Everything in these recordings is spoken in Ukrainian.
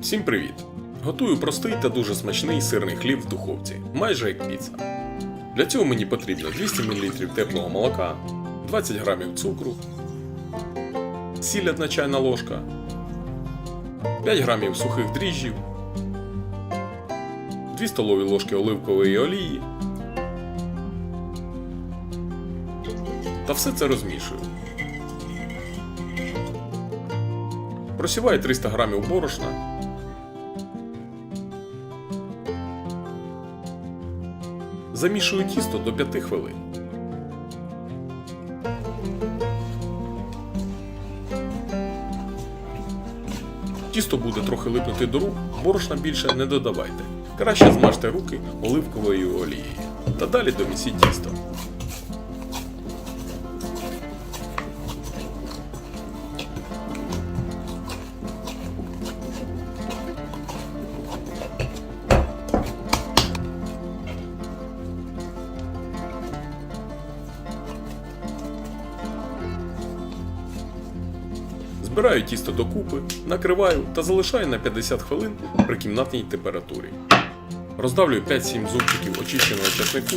Всім привіт! Готую простий та дуже смачний сирний хліб в духовці, майже як піца. Для цього мені потрібно 200 мл теплого молока, 20 г цукру, сіль 1 чайна ложка, 5 г сухих дріжджів, 2 столові ложки оливкової олії. Та все це розмішую. Просіваю 300 г борошна. Замішую тісто до 5 хвилин. Тісто буде трохи липнути до рук, борошна більше не додавайте. Краще змажте руки оливковою олією. Та далі домісіть тісто. Збираю тісто докупи, накриваю та залишаю на 50 хвилин при кімнатній температурі. Роздавлюю 5-7 зубчиків очищеного чеснику.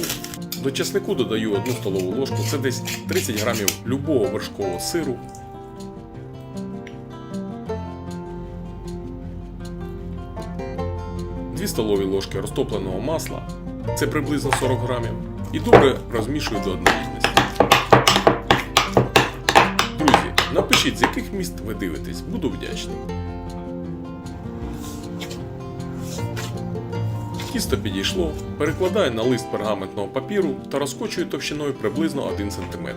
До чеснику додаю 1 столову ложку, це десь 30 грамів любого вершкового сиру. Дві столові ложки розтопленого масла, це приблизно 40 грамів, і добре розмішую до однорідності. Напишіть, з яких міст ви дивитесь, буду вдячний. Тісто підійшло, перекладаю на лист пергаментного папіру та розкочую товщиною приблизно 1 см.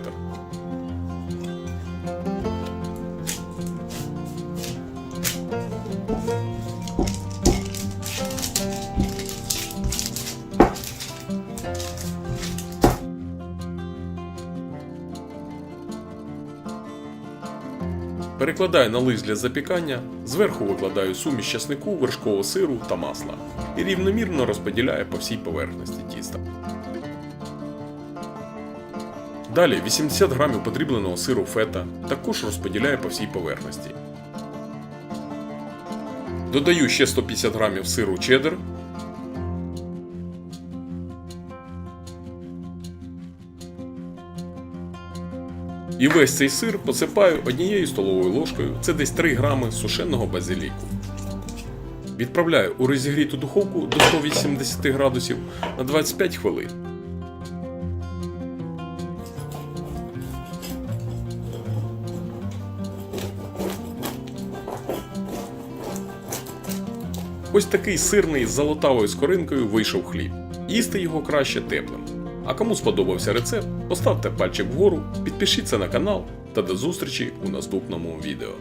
Перекладаю на лист для запікання, зверху викладаю суміш часнику, вершкового сиру та масла і рівномірно розподіляю по всій поверхності тіста. Далі 80 грамів подрібленого сиру фета також розподіляю по всій поверхності. Додаю ще 150 грамів сиру чеддер. І весь цей сир посипаю однією столовою ложкою, це десь 3 грами сушеного базиліку. Відправляю у розігріту духовку до 180 градусів на 25 хвилин. Ось такий сирний з золотавою скоринкою вийшов хліб. Їсти його краще теплим. А кому сподобався рецепт, поставте пальчик вгору, підпишіться на канал та до зустрічі у наступному відео.